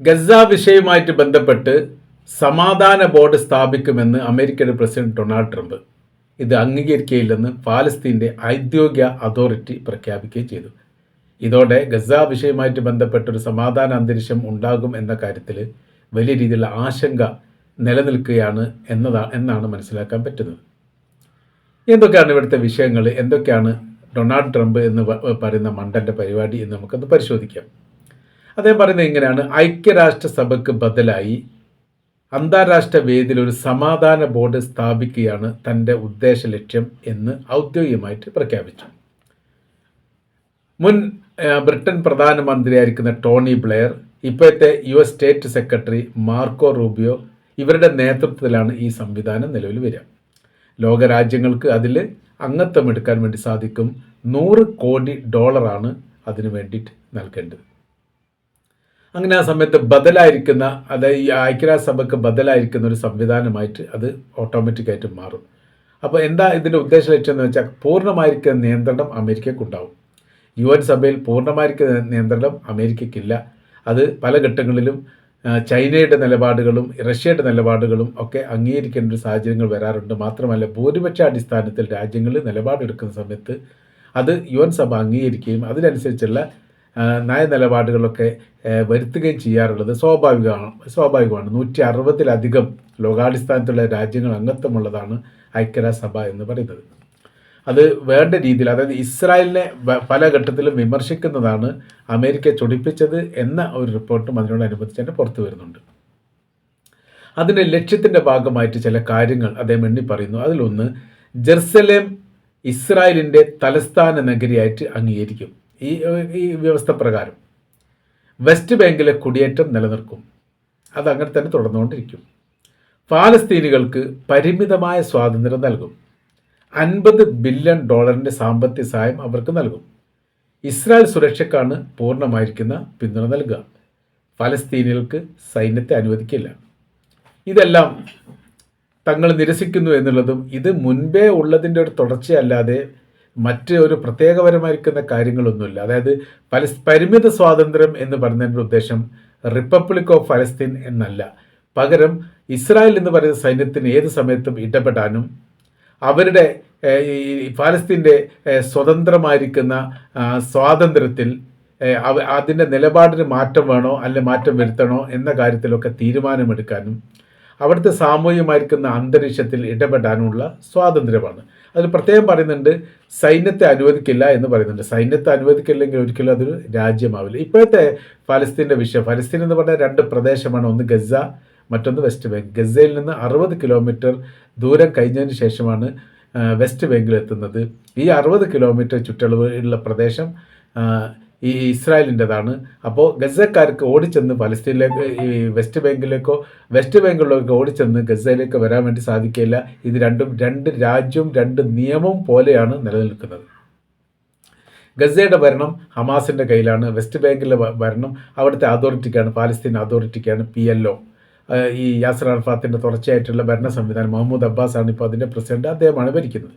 Gaza വിഷയവുമായിട്ട് ബന്ധപ്പെട്ട് സമാധാന board സ്ഥാപിക്കുമെന്ന് അമേരിക്കൻ പ്രസിഡന്റ് ഡൊണാൾഡ് ട്രംപ് ഇത് അംഗീകരിക്കുകയില്ലെന്ന് പാലസ്തീന്റെ ഔദ്യോഗിക അതോറിറ്റി പ്രഖ്യാപിക്കുകയും ചെയ്തു. ഇതോടെ ഗസ വിഷയവുമായിട്ട് ബന്ധപ്പെട്ട ഒരു സമാധാന അന്തരീക്ഷം ഉണ്ടാകും എന്ന കാര്യത്തിൽ വലിയ രീതിയിലുള്ള ആശങ്ക നിലനിൽക്കുകയാണ് എന്നതാ എന്നാണ് മനസ്സിലാക്കാൻ പറ്റുന്നത്. എന്തൊക്കെയാണ് ഇവിടുത്തെ വിഷയങ്ങൾ? എന്തൊക്കെയാണ് ഡൊണാൾഡ് ട്രംപ് എന്ന് പറയുന്ന മണ്ടന്റെ പരിപാടി എന്ന് നമുക്കൊന്ന് പരിശോധിക്കാം. അദ്ദേഹം പറയുന്നത് ഇങ്ങനെയാണ്. ഐക്യരാഷ്ട്രസഭയ്ക്ക് ബദലായി അന്താരാഷ്ട്ര വേദിയിൽ ഒരു സമാധാന ബോർഡ് സ്ഥാപിക്കുകയാണ് തന്റെ ഉദ്ദേശ ലക്ഷ്യം എന്ന് ഔദ്യോഗികമായിട്ട് പ്രഖ്യാപിച്ചു. മുൻ ബ്രിട്ടൻ പ്രധാനമന്ത്രിയായിരിക്കുന്ന ടോണി ബ്ലെയർ ഇപ്പോഴത്തെ U S state secretary Marco Rubio ഇവരുടെ നേതൃത്വത്തിലാണ് ഈ സംവിധാനം നിലവിൽ വരിക. ലോകരാജ്യങ്ങൾക്ക് അതിൽ അംഗത്വം എടുക്കാൻ വേണ്ടി സാധിക്കും നൂറ് കോടി ഡോളറാണ് അതിനു വേണ്ടിയിട്ട് നൽകേണ്ടത്. അങ്ങനെ ആ സമയത്ത് ബദലായിരിക്കുന്ന അതായത് ഈ ഐക്യരാജ്യസഭയ്ക്ക് ബദലായിരിക്കുന്ന ഒരു സംവിധാനമായിട്ട് അത് ഓട്ടോമാറ്റിക്കായിട്ട് മാറും. അപ്പോൾ എന്താ ഇതിന്റെ ഉദ്ദേശ ലക്ഷ്യം എന്ന് വെച്ചാൽ പൂർണമായിരിക്കുന്ന നിയന്ത്രണം അമേരിക്കക്കുണ്ടാവും. യു എൻ സഭയിൽ പൂർണമായിരിക്കുന്ന നിയന്ത്രണം അമേരിക്കയ്ക്കില്ല അത് പല ഘട്ടങ്ങളിലും ചൈനയുടെ നിലപാടുകളും റഷ്യയുടെ നിലപാടുകളും ഒക്കെ അംഗീകരിക്കേണ്ട ഒരു സാഹചര്യങ്ങൾ വരാറുണ്ട്. മാത്രമല്ല ഭൂരിപക്ഷ അടിസ്ഥാനത്തിൽ രാജ്യങ്ങൾ നിലപാടെടുക്കുന്ന സമയത്ത് അത് യു എൻ സഭ അംഗീകരിക്കുകയും അതിനനുസരിച്ചുള്ള ആ, നയ നിലപാടുകളൊക്കെ ആ, വരുത്തുകയും ചെയ്യാറുള്ളത് സ്വാഭാവികമാണ് സ്വാഭാവികമാണ്. നൂറ്റി അറുപതിലധികം ലോകാടിസ്ഥാനത്തുള്ള രാജ്യങ്ങൾ അംഗത്വമുള്ളതാണ് ഐക്യരാഷ്ട്രസഭ എന്ന് പറയുന്നത്. അത് വേണ്ട രീതിയിൽ അതായത് ഇസ്രായേലിനെ പല ഘട്ടത്തിലും വിമർശിക്കുന്നതാണ് അമേരിക്ക ചൊടിപ്പിച്ചത് എന്ന ഒരു റിപ്പോർട്ടും അതിനോടനുബന്ധിച്ച് തന്നെ പുറത്തു വരുന്നുണ്ട്. അതിന്റെ ലക്ഷ്യത്തിന്റെ ഭാഗമായിട്ട് ചില കാര്യങ്ങൾ അദ്ദേഹം എണ്ണി പറയുന്നു. അതിലൊന്ന് ജെറുസലേം ഇസ്രായേലിന്റെ തലസ്ഥാന നഗരിയായിട്ട് അംഗീകരിക്കും. ഈ ഈ വ്യവസ്ഥ പ്രകാരം വെസ്റ്റ് ബാങ്കിലെ കുടിയേറ്റം നിലനിർക്കും. അത് അങ്ങനെ തന്നെ തുടർന്നുകൊണ്ടിരിക്കും. പാലസ്തീനികൾക്ക് പരിമിതമായ സ്വാതന്ത്ര്യം നൽകും. അൻപത് ബില്യൺ ഡോളറിന്റെ സാമ്പത്തിക സഹായം അവർക്ക് നൽകും. ഇസ്രായേൽ സുരക്ഷയ്ക്കാണ് പൂർണമായിരിക്കുന്ന പിന്തുണ നൽകുക. ഫലസ്തീനികൾക്ക് സൈന്യത്തെ അനുവദിക്കില്ല. ഇതെല്ലാം തങ്ങൾ നിരസിക്കുന്നു എന്നുള്ളതും ഇത് മുൻപേ ഉള്ളതിന്റെ ഒരു തുടർച്ചയല്ലാതെ മറ്റ് ഒരു പ്രത്യേകപരമായിരിക്കുന്ന കാര്യങ്ങളൊന്നുമില്ല. അതായത് പലസ് പരിമിത സ്വാതന്ത്ര്യം എന്ന് പറയുന്നതിന്റെ ഉദ്ദേശം റിപ്പബ്ലിക് ഓഫ് ഫലസ്തീൻ എന്നല്ല. പകരം ഇസ്രായേൽ എന്ന് പറയുന്ന സൈന്യത്തിന് ഏത് സമയത്തും ഇടപെടാനും അവരുടെ ഈ ഫലസ്തീന്റെ സ്വതന്ത്രമായിരിക്കുന്ന സ്വാതന്ത്ര്യത്തിൽ അതിന്റെ നിലപാടിന് മാറ്റം വേണോ അല്ലെ മാറ്റം വരുത്തണോ എന്ന കാര്യത്തിലൊക്കെ തീരുമാനമെടുക്കാനും അവിടുത്തെ സാമൂഹികമായിരിക്കുന്ന അന്തരീക്ഷത്തിൽ ഇടപെടാനുള്ള സ്വാതന്ത്ര്യമാണ്. അതിൽ പ്രത്യേകം പറയുന്നുണ്ട് സൈന്യത്തെ അനുവദിക്കില്ല എന്ന് പറയുന്നുണ്ട്. സൈന്യത്തെ അനുവദിക്കില്ലെങ്കിൽ ഒരിക്കലും അതൊരു രാജ്യമാവില്ല. ഇപ്പോഴത്തെ ഫലസ്തീന്റെ വിഷയം ഫലസ്തീൻ എന്ന് പറഞ്ഞാൽ രണ്ട് പ്രദേശമാണ്. ഒന്ന് ഗസ മറ്റൊന്ന് വെസ്റ്റ് ബാങ്ക്. ഗസയിൽ നിന്ന് അറുപത് കിലോമീറ്റർ ദൂരം കഴിഞ്ഞതിന് ശേഷമാണ് വെസ്റ്റ് ബാങ്കിൽ എത്തുന്നത്. ഈ അറുപത് കിലോമീറ്റർ ചുറ്റളവ് ഉള്ള പ്രദേശം ഈ ഇസ്രായേലിന്റെതാണ്. അപ്പോൾ ഗസക്കാർക്ക് ഓടിച്ചെന്ന് പലസ്തീനിലേക്ക് ഈ വെസ്റ്റ് ബാങ്കിലേക്കോ വെസ്റ്റ് ബാങ്കിലേക്കോ ഓടിച്ചെന്ന് ഗസയിലേക്ക് വരാൻ വേണ്ടി സാധിക്കില്ല ഇത് രണ്ടും രണ്ട് രാജ്യവും രണ്ട് നിയമവും പോലെയാണ് നിലനിൽക്കുന്നത്. ഗസയുടെ ഭരണം ഹമാസിന്റെ കയ്യിലാണ്. വെസ്റ്റ് ബാങ്കിലെ ഭരണം അവിടുത്തെ അതോറിറ്റിക്കാണ് പാലസ്തീൻ അതോറിറ്റിക്കാണ് പി എൽ ഒ. ഈ യാസർ അർഫാത്തിന്റെ തുടർച്ചയായിട്ടുള്ള ഭരണ സംവിധാനം മഹമ്മൂദ് അബ്ബാസ് ആണ് ഇപ്പോൾ അതിന്റെ പ്രസിഡന്റ്. അദ്ദേഹമാണ് ഭരിക്കുന്നത്.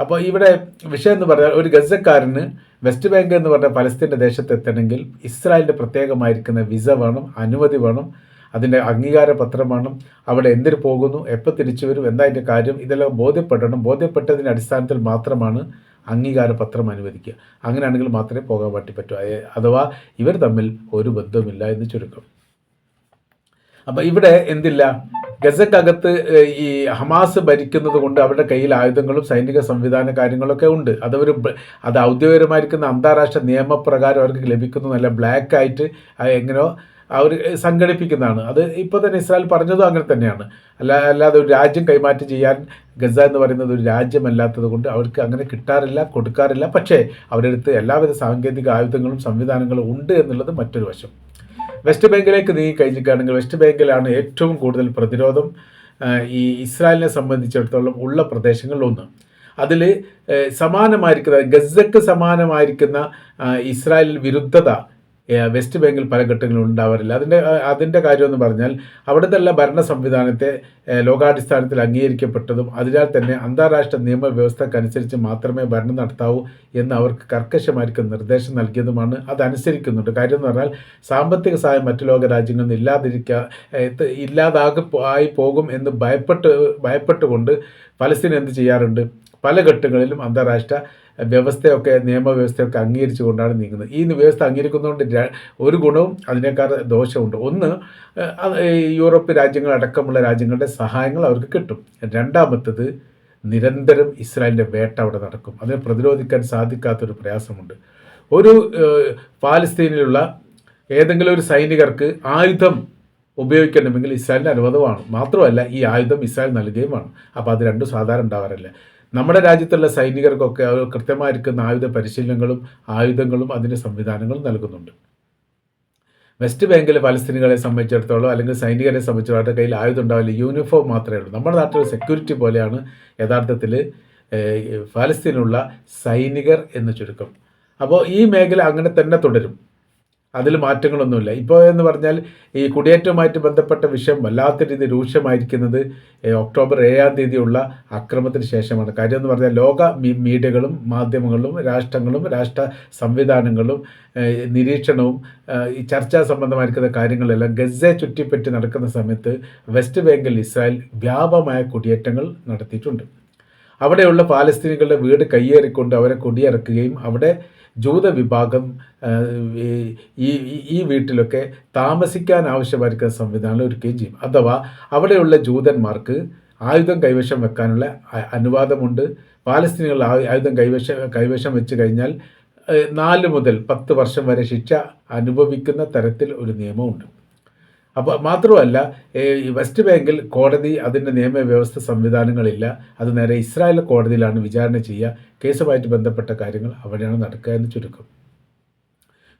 അപ്പോൾ ഇവിടെ വിഷയം എന്ന് പറഞ്ഞാൽ ഒരു ഗസക്കാരന് വെസ്റ്റ് ബാങ്ക് എന്ന് പറഞ്ഞ പലസ്തീന്റെ ദേശത്ത് എത്തണമെങ്കിൽ ഇസ്രായേലിന്റെ പ്രത്യേകമായിരിക്കുന്ന വിസ വേണം അനുമതി വേണം അതിന്റെ അംഗീകാര പത്രം വേണം അവിടെ എന്തിനു പോകുന്നു എപ്പോൾ തിരിച്ചു വരും എന്താ അതിന്റെ കാര്യം ഇതെല്ലാം ബോധ്യപ്പെടണം. ബോധ്യപ്പെട്ടതിന്റെ അടിസ്ഥാനത്തിൽ മാത്രമാണ് അംഗീകാര പത്രം അനുവദിക്കുക. അങ്ങനെയാണെങ്കിൽ മാത്രമേ പോകാൻ വേണ്ടി പറ്റൂ. അഥവാ ഇവർ തമ്മിൽ ഒരു ബന്ധവുമില്ല എന്ന് ചുരുക്കം. അപ്പം ഇവിടെ എന്തില്ല? ഗസക്കകത്ത് ഈ ഹമാസ് ഭരിക്കുന്നത് കൊണ്ട് അവരുടെ കയ്യിൽ ആയുധങ്ങളും സൈനിക സംവിധാന കാര്യങ്ങളൊക്കെ ഉണ്ട്. അതവർ അത് ഔദ്യോഗികമായിരിക്കുന്ന അന്താരാഷ്ട്ര നിയമപ്രകാരം അവർക്ക് ലഭിക്കുന്നു നല്ല ബ്ലാക്ക് ആയിട്ട് എങ്ങനെയോ അവർ സംഘടിപ്പിക്കുന്നതാണ്. അത് ഇപ്പോൾ തന്നെ ഇസ്രായേൽ പറഞ്ഞതും അങ്ങനെ തന്നെയാണ്. അല്ല അല്ലാതെ ഒരു രാജ്യം കൈമാറ്റം ചെയ്യാൻ ഗസ എന്ന് പറയുന്നത് ഒരു രാജ്യമല്ലാത്തത് കൊണ്ട് അവർക്ക് അങ്ങനെ കിട്ടാറില്ല കൊടുക്കാറില്ല. പക്ഷേ അവരെടുത്ത് എല്ലാവിധ സാങ്കേതിക ആയുധങ്ങളും സംവിധാനങ്ങളും ഉണ്ട് എന്നുള്ളത് മറ്റൊരു വശം. വെസ്റ്റ് ബാങ്കിലേക്ക് നീങ്ങി കഴിഞ്ഞിട്ടാണെങ്കിൽ വെസ്റ്റ് ബാങ്കിലാണ് ഏറ്റവും കൂടുതൽ പ്രതിരോധം ഈ ഇസ്രായേലിനെ സംബന്ധിച്ചിടത്തോളം ഉള്ള പ്രദേശങ്ങളിലൊന്ന് അതിൽ സമാനമായിരിക്കുന്ന ഗസക്ക് സമാനമായിരിക്കുന്ന ഇസ്രായേൽ വിരുദ്ധത വെസ്റ്റ് ബംഗാൾ പല ഘട്ടങ്ങളിലും ഉണ്ടാവാറില്ല. അതിന്റെ അതിന്റെ കാര്യമെന്ന് പറഞ്ഞാൽ അവിടുത്തെ എല്ലാ ഭരണ സംവിധാനത്തെ ലോകാടിസ്ഥാനത്തിൽ അംഗീകരിക്കപ്പെട്ടതും അതിനാൽ തന്നെ അന്താരാഷ്ട്ര നിയമവ്യവസ്ഥക്കനുസരിച്ച് മാത്രമേ ഭരണം നടത്താവൂ എന്ന് അവർക്ക് കർക്കശമായിരിക്കും നിർദ്ദേശം നൽകിയതുമാണ്. അതനുസരിക്കുന്നുണ്ട് കാര്യം എന്ന് പറഞ്ഞാൽ സാമ്പത്തിക സഹായം മറ്റു ലോക രാജ്യങ്ങളിൽ ഇല്ലാതാകും ഇല്ലാതാകെ ആയി പോകും എന്ന് ഭയപ്പെട്ട് ഭയപ്പെട്ടുകൊണ്ട് പലസ്തീൻ എന്ത് ചെയ്യാറുണ്ട്? പല ഘട്ടങ്ങളിലും അന്താരാഷ്ട്ര വ്യവസ്ഥയൊക്കെ നിയമവ്യവസ്ഥയൊക്കെ അംഗീകരിച്ചു കൊണ്ടാണ് നീങ്ങുന്നത്. ഈ വ്യവസ്ഥ അംഗീകരിക്കുന്നതുകൊണ്ട് ഒരു ഗുണവും അതിനേക്കാൾ ദോഷമുണ്ട് ഒന്ന് യൂറോപ്പ് രാജ്യങ്ങളടക്കമുള്ള രാജ്യങ്ങളുടെ സഹായങ്ങൾ അവർക്ക് കിട്ടും. രണ്ടാമത്തത് നിരന്തരം ഇസ്രായേലിന്റെ വേട്ട അവിടെ നടക്കും. അതിനെ പ്രതിരോധിക്കാൻ സാധിക്കാത്തൊരു പ്രയാസമുണ്ട്. ഒരു പാലസ്തീനിലുള്ള ഏതെങ്കിലും ഒരു സൈനികർക്ക് ആയുധം ഉപയോഗിക്കണമെങ്കിൽ ഇസ്രായേലിന് അനുവാദമാണ്. മാത്രമല്ല ഈ ആയുധം ഇസ്രായേൽ നൽകുകയും വേണം. അപ്പോൾ അത് രണ്ടും സാധാരണ ഉണ്ടാവാറില്ല. നമ്മുടെ രാജ്യത്തുള്ള സൈനികർക്കൊക്കെ അവർ കൃത്യമായിരിക്കുന്ന ആയുധ പരിശീലനങ്ങളും ആയുധങ്ങളും അതിന്റെ സംവിധാനങ്ങളും നൽകുന്നുണ്ട്. വെസ്റ്റ് ബാങ്കിലെ പലസ്തീനികളെ സംബന്ധിച്ചിടത്തോളം അല്ലെങ്കിൽ സൈനികരെ സംബന്ധിച്ചിടത്തോളം അവരുടെ കയ്യിൽ ആയുധം ഉണ്ടാവില്ല യൂണിഫോം മാത്രമേ ഉള്ളൂ. നമ്മുടെ നാട്ടിൽ സെക്യൂരിറ്റി പോലെയാണ് യഥാർത്ഥത്തിൽ ഫലസ്തീനുള്ള സൈനികർ എന്ന് ചുരുക്കം. അപ്പോൾ ഈ മേഖല അങ്ങനെ തന്നെ തുടരും. അതിൽ മാറ്റങ്ങളൊന്നുമില്ല. ഇപ്പോൾ എന്ന് പറഞ്ഞാൽ ഈ കുടിയേറ്റവുമായിട്ട് ബന്ധപ്പെട്ട വിഷയം വല്ലാത്ത രീതി രൂക്ഷമായിരിക്കുന്നത് ഒക്ടോബർ ഏഴാം തീയതിയുള്ള അക്രമത്തിന് ശേഷമാണ്. കാര്യം എന്ന് പറഞ്ഞാൽ ലോക മീഡിയകളും മാധ്യമങ്ങളും രാഷ്ട്രങ്ങളും രാഷ്ട്ര സംവിധാനങ്ങളും നിരീക്ഷണവും ഈ ചർച്ചാ സംബന്ധമായിരിക്കുന്ന കാര്യങ്ങളെല്ലാം ഗസയെ ചുറ്റിപ്പറ്റി നടക്കുന്ന സമയത്ത് വെസ്റ്റ് ബാങ്കിൽ ഇസ്രായേൽ വ്യാപകമായ കുടിയേറ്റങ്ങൾ നടത്തിയിട്ടുണ്ട്. അവിടെയുള്ള പാലസ്തീനികളുടെ വീട് കയ്യേറിക്കൊണ്ട് അവരെ കുടിയിറക്കുകയും അവിടെ ജൂത വിഭാഗം ഈ- ഈ വീട്ടിലൊക്കെ താമസിക്കാൻ ആവശ്യമായിരിക്കുന്ന സംവിധാനം ഒരുക്കുകയും ചെയ്യും. അഥവാ അവിടെയുള്ള ജൂതന്മാർക്ക് ആയുധം കൈവശം വെക്കാനുള്ള അനുവാദമുണ്ട്. പാലസ്തീനികൾ ആയുധം കൈവശം കൈവശം വെച്ച് കഴിഞ്ഞാൽ നാല് മുതൽ പത്ത് വർഷം വരെ ശിക്ഷ അനുഭവിക്കുന്ന തരത്തിൽ ഒരു നിയമമുണ്ട്. അപ്പോൾ മാത്രമല്ല വെസ്റ്റ് ബാങ്കിൽ കോടതി അതിന്റെ നിയമവ്യവസ്ഥ സംവിധാനങ്ങളില്ല. അത് നേരെ ഇസ്രായേൽ കോടതിയിലാണ് വിചാരണ ചെയ്യുക. കേസുമായിട്ട് ബന്ധപ്പെട്ട കാര്യങ്ങൾ അവിടെയാണ് നടക്കുക എന്ന് ചുരുക്കം.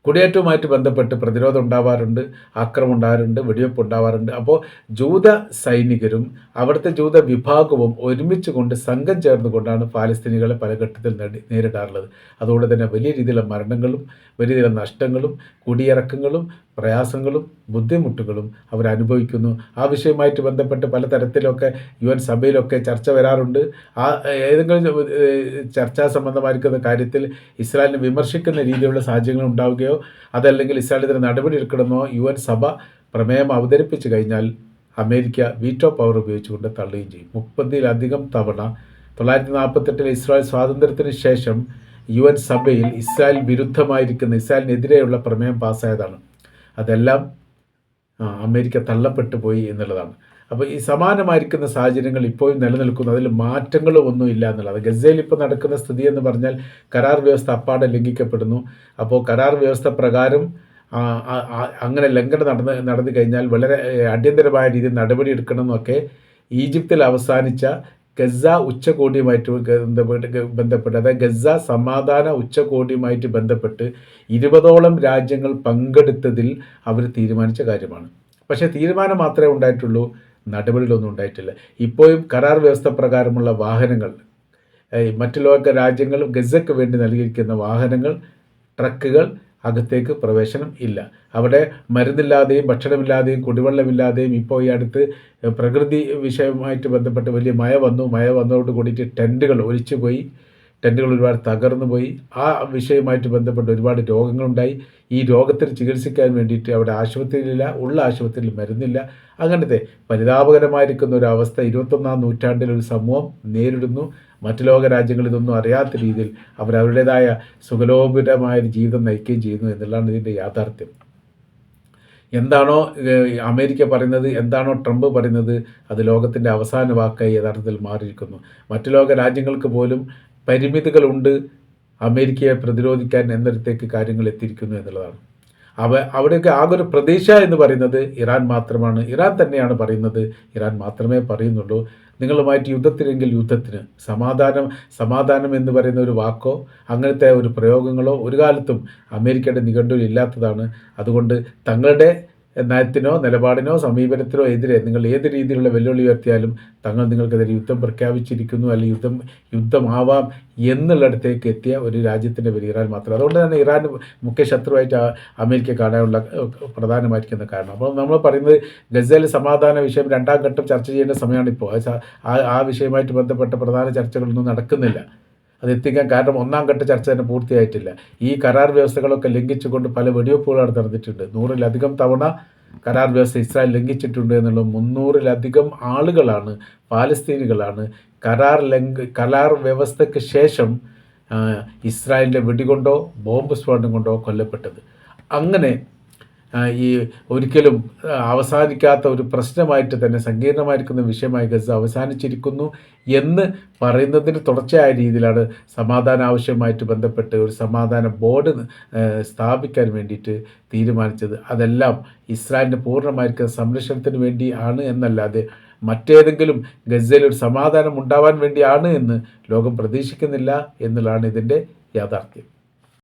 കുടിയേറ്റവുമായിട്ട് ബന്ധപ്പെട്ട് പ്രതിരോധം ഉണ്ടാവാറുണ്ട് ആക്രമം ഉണ്ടാവാറുണ്ട് വെടിവെപ്പ് ഉണ്ടാവാറുണ്ട്. അപ്പോൾ ജൂത സൈനികരും അവിടുത്തെ ജൂത വിഭാഗവും ഒരുമിച്ച് കൊണ്ട് സംഘം ചേർന്നുകൊണ്ടാണ് പാലസ്തീനികളെ പല ഘട്ടത്തിൽ നേരിടാറുള്ളത്. അതുകൊണ്ട് തന്നെ വലിയ രീതിയിലുള്ള മരണങ്ങളും വലിയ രീതിയിലുള്ള നഷ്ടങ്ങളും കുടിയിറക്കങ്ങളും പ്രയാസങ്ങളും ബുദ്ധിമുട്ടുകളും അവരനുഭവിക്കുന്നു. ആ വിഷയവുമായിട്ട് ബന്ധപ്പെട്ട് പലതരത്തിലൊക്കെ യു എൻ സഭയിലൊക്കെ ചർച്ച വരാറുണ്ട്. ആ ഏതെങ്കിലും ചർച്ചാ സംബന്ധമായിരിക്കുന്ന കാര്യത്തിൽ ഇസ്രായേലിനെ വിമർശിക്കുന്ന രീതിയിലുള്ള സാഹചര്യങ്ങൾ ഉണ്ടാവുകയോ അതല്ലെങ്കിൽ ഇസ്രായേലിന് നടപടി എടുക്കണമെന്നോ യു എൻ സഭ പ്രമേയം അവതരിപ്പിച്ചു കഴിഞ്ഞാൽ അമേരിക്ക വീറ്റോ പവർ ഉപയോഗിച്ചുകൊണ്ട് തള്ളുകയും ചെയ്യും. മുപ്പതിലധികം തവണ തൊള്ളായിരത്തി നാൽപ്പത്തെട്ടിലെ ഇസ്രായേൽ സ്വാതന്ത്ര്യത്തിന് ശേഷം യു എൻ സഭയിൽ ഇസ്രായേൽ വിരുദ്ധമായിരിക്കുന്ന ഇസ്രായേലിനെതിരെയുള്ള പ്രമേയം പാസ്സായതാണ് അതെല്ലാം അമേരിക്ക തള്ളപ്പെട്ടു പോയി എന്നുള്ളതാണ്. അപ്പോൾ ഈ സമാനമായിരിക്കുന്ന സാഹചര്യങ്ങൾ ഇപ്പോഴും നിലനിൽക്കുന്നു. അതിൽ മാറ്റങ്ങളും ഒന്നും ഇല്ല എന്നുള്ളത്. ഗസയിൽ ഇപ്പോൾ നടക്കുന്ന സ്ഥിതി എന്ന് പറഞ്ഞാൽ കരാർ വ്യവസ്ഥ അപ്പാടെ ലംഘിക്കപ്പെടുന്നു. അപ്പോൾ കരാർ വ്യവസ്ഥ പ്രകാരം അങ്ങനെ ലംഘനം നടന്ന് നടന്നു കഴിഞ്ഞാൽ വളരെ അടിയന്തരമായ രീതിയിൽ നടപടി എടുക്കണമെന്നൊക്കെ ഈജിപ്തിൽ അവസാനിച്ച ഗസ ഉച്ചകോടിയുമായിട്ട് ബന്ധപ്പെട്ട് അതായത് ഗസ സമാധാന ഉച്ചകോടിയുമായിട്ട് ബന്ധപ്പെട്ട് ഇരുപതോളം രാജ്യങ്ങൾ പങ്കെടുത്തതിൽ അവർ തീരുമാനിച്ച കാര്യമാണ്. പക്ഷേ തീരുമാനം മാത്രമേ ഉണ്ടായിട്ടുള്ളൂ നടപടികളൊന്നും ഉണ്ടായിട്ടില്ല. ഇപ്പോഴും കരാർ വ്യവസ്ഥ പ്രകാരമുള്ള വാഹനങ്ങൾ മറ്റു ലോക രാജ്യങ്ങളും ഗസയ്ക്ക് വേണ്ടി നൽകിയിരിക്കുന്ന വാഹനങ്ങൾ ട്രക്കുകൾ അകത്തേക്ക് പ്രവേശനം ഇല്ല. അവിടെ മരുന്നില്ലാതെയും ഭക്ഷണമില്ലാതെയും കുടിവെള്ളമില്ലാതെയും ഇപ്പോൾ ഈ അടുത്ത് പ്രകൃതി വിഷയവുമായിട്ട് ബന്ധപ്പെട്ട് വലിയ മഴ വന്നു. മഴ വന്നതോട് കൂടിയിട്ട് ടെന്റുകൾ ഒലിച്ചു പോയി ടെന്റുകൾ ഒരുപാട് തകർന്നു പോയി. ആ വിഷയവുമായിട്ട് ബന്ധപ്പെട്ട് ഒരുപാട് രോഗങ്ങളുണ്ടായി. ഈ രോഗത്തിന് ചികിത്സിക്കാൻ വേണ്ടിയിട്ട് അവിടെ ആശുപത്രിയിലില്ല ഉള്ള ആശുപത്രിയിൽ മരുന്നില്ല. അങ്ങനത്തെ പരിതാപകരമായിരിക്കുന്ന ഒരു അവസ്ഥ ഇരുപത്തൊന്നാം നൂറ്റാണ്ടിൽ ഒരു സമൂഹം നേരിടുന്നു. മറ്റു ലോക രാജ്യങ്ങൾ ഇതൊന്നും അറിയാത്ത രീതിയിൽ അവർ അവരുടേതായ സുഖലോപിതമായ ഒരു ജീവിതം നയിക്കുകയും ചെയ്യുന്നു എന്നുള്ളതാണ് ഇതിന്റെ യാഥാർത്ഥ്യം. എന്താണോ അമേരിക്ക പറയുന്നത് എന്താണോ ട്രംപ് പറയുന്നത് അത് ലോകത്തിന്റെ അവസാന വാക്കായി യഥാർത്ഥത്തിൽ മാറിയിരിക്കുന്നു. മറ്റു ലോക രാജ്യങ്ങൾക്ക് പോലും പരിമിതികളുണ്ട് അമേരിക്കയെ പ്രതിരോധിക്കാൻ എന്നിടത്തേക്ക് കാര്യങ്ങൾ എത്തിയിരിക്കുന്നു എന്നുള്ളതാണ്. അവ അവിടെയൊക്കെ ആകെ ഒരു പ്രതീക്ഷ എന്ന് പറയുന്നത് ഇറാൻ മാത്രമാണ്. ഇറാൻ തന്നെയാണ് പറയുന്നത്. ഇറാൻ മാത്രമേ പറയുന്നുള്ളൂ. നിങ്ങളുമായിട്ട് യുദ്ധത്തിനെങ്കിൽ യുദ്ധത്തിന് സമാധാനം സമാധാനം എന്ന് പറയുന്ന ഒരു വാക്കോ അങ്ങനത്തെ ഒരു പ്രയോഗങ്ങളോ ഒരു കാലത്തും അമേരിക്കയുടെ നിഘണ്ടുവിൽ ഇല്ലാത്തതാണ്. അതുകൊണ്ട് തങ്ങളുടെ നയത്തിനോ നിലപാടിനോ സമീപനത്തിനോ എതിരെ നിങ്ങൾ ഏത് രീതിയിലുള്ള വെല്ലുവിളി ഉയർത്തിയാലും തങ്ങൾ നിങ്ങൾക്കെതിരെ യുദ്ധം പ്രഖ്യാപിച്ചിരിക്കുന്നു അല്ലെങ്കിൽ യുദ്ധം യുദ്ധമാവാം എന്നുള്ളിടത്തേക്ക് എത്തിയ ഒരു രാജ്യത്തിന്റെ പേര് ഇറാൻ മാത്രം. അതുകൊണ്ട് തന്നെ ഇറാൻ മുഖ്യ ശത്രുവായിട്ട് അമേരിക്ക കാണാനുള്ള പ്രധാനമായിരിക്കുന്ന കാരണം. അപ്പോൾ നമ്മൾ പറയുന്നത് ഗസയിലെ സമാധാന വിഷയം രണ്ടാം ഘട്ടം ചർച്ച ചെയ്യേണ്ട സമയമാണ് ഇപ്പോൾ ആ വിഷയമായിട്ട് ബന്ധപ്പെട്ട പ്രധാന ചർച്ചകളൊന്നും നടക്കുന്നില്ല. അത് എത്തിക്കാൻ കാരണം ഒന്നാം ഘട്ട ചർച്ച തന്നെ പൂർത്തിയായിട്ടില്ല. ഈ കരാർ വ്യവസ്ഥകളൊക്കെ ലംഘിച്ചുകൊണ്ട് പല വെടിവെപ്പുകളാണ് നടന്നിട്ടുണ്ട്. നൂറിലധികം തവണ കരാർ വ്യവസ്ഥ ഇസ്രായേൽ ലംഘിച്ചിട്ടുണ്ട് എന്നുള്ള മുന്നൂറിലധികം ആളുകളാണ് പാലസ്തീനുകളാണ് കരാർ ലംഘ കരാർ വ്യവസ്ഥയ്ക്ക് ശേഷം ഇസ്രായേലിന്റെ വെടികൊണ്ടോ ബോംബ് സ്ഫോടനം കൊണ്ടോ കൊല്ലപ്പെട്ടത്. അങ്ങനെ ഈ ഒരിക്കലും അവസാനിക്കാത്ത ഒരു പ്രശ്നമായിട്ട് തന്നെ സങ്കീർണമായിരിക്കുന്ന വിഷയമായി ഗസ അവസാനിച്ചിരിക്കുന്നു എന്ന് പറയുന്നതിന് തുടർച്ചയായ രീതിയിലാണ് സമാധാന ആവശ്യമായിട്ട് ബന്ധപ്പെട്ട് ഒരു സമാധാന ബോർഡ് സ്ഥാപിക്കാൻ വേണ്ടിയിട്ട് തീരുമാനിച്ചത്. അതെല്ലാം ഇസ്രായേലിന്റെ പൂർണമായിരിക്കുന്ന സംരക്ഷണത്തിന് വേണ്ടി ആണ് എന്നല്ലാതെ മറ്റേതെങ്കിലും ഗസയിൽ ഒരു സമാധാനം ഉണ്ടാവാൻ വേണ്ടിയാണ് എന്ന് ലോകം പ്രതീക്ഷിക്കുന്നില്ല എന്നുള്ളതാണ് ഇതിന്റെ യാഥാർത്ഥ്യം.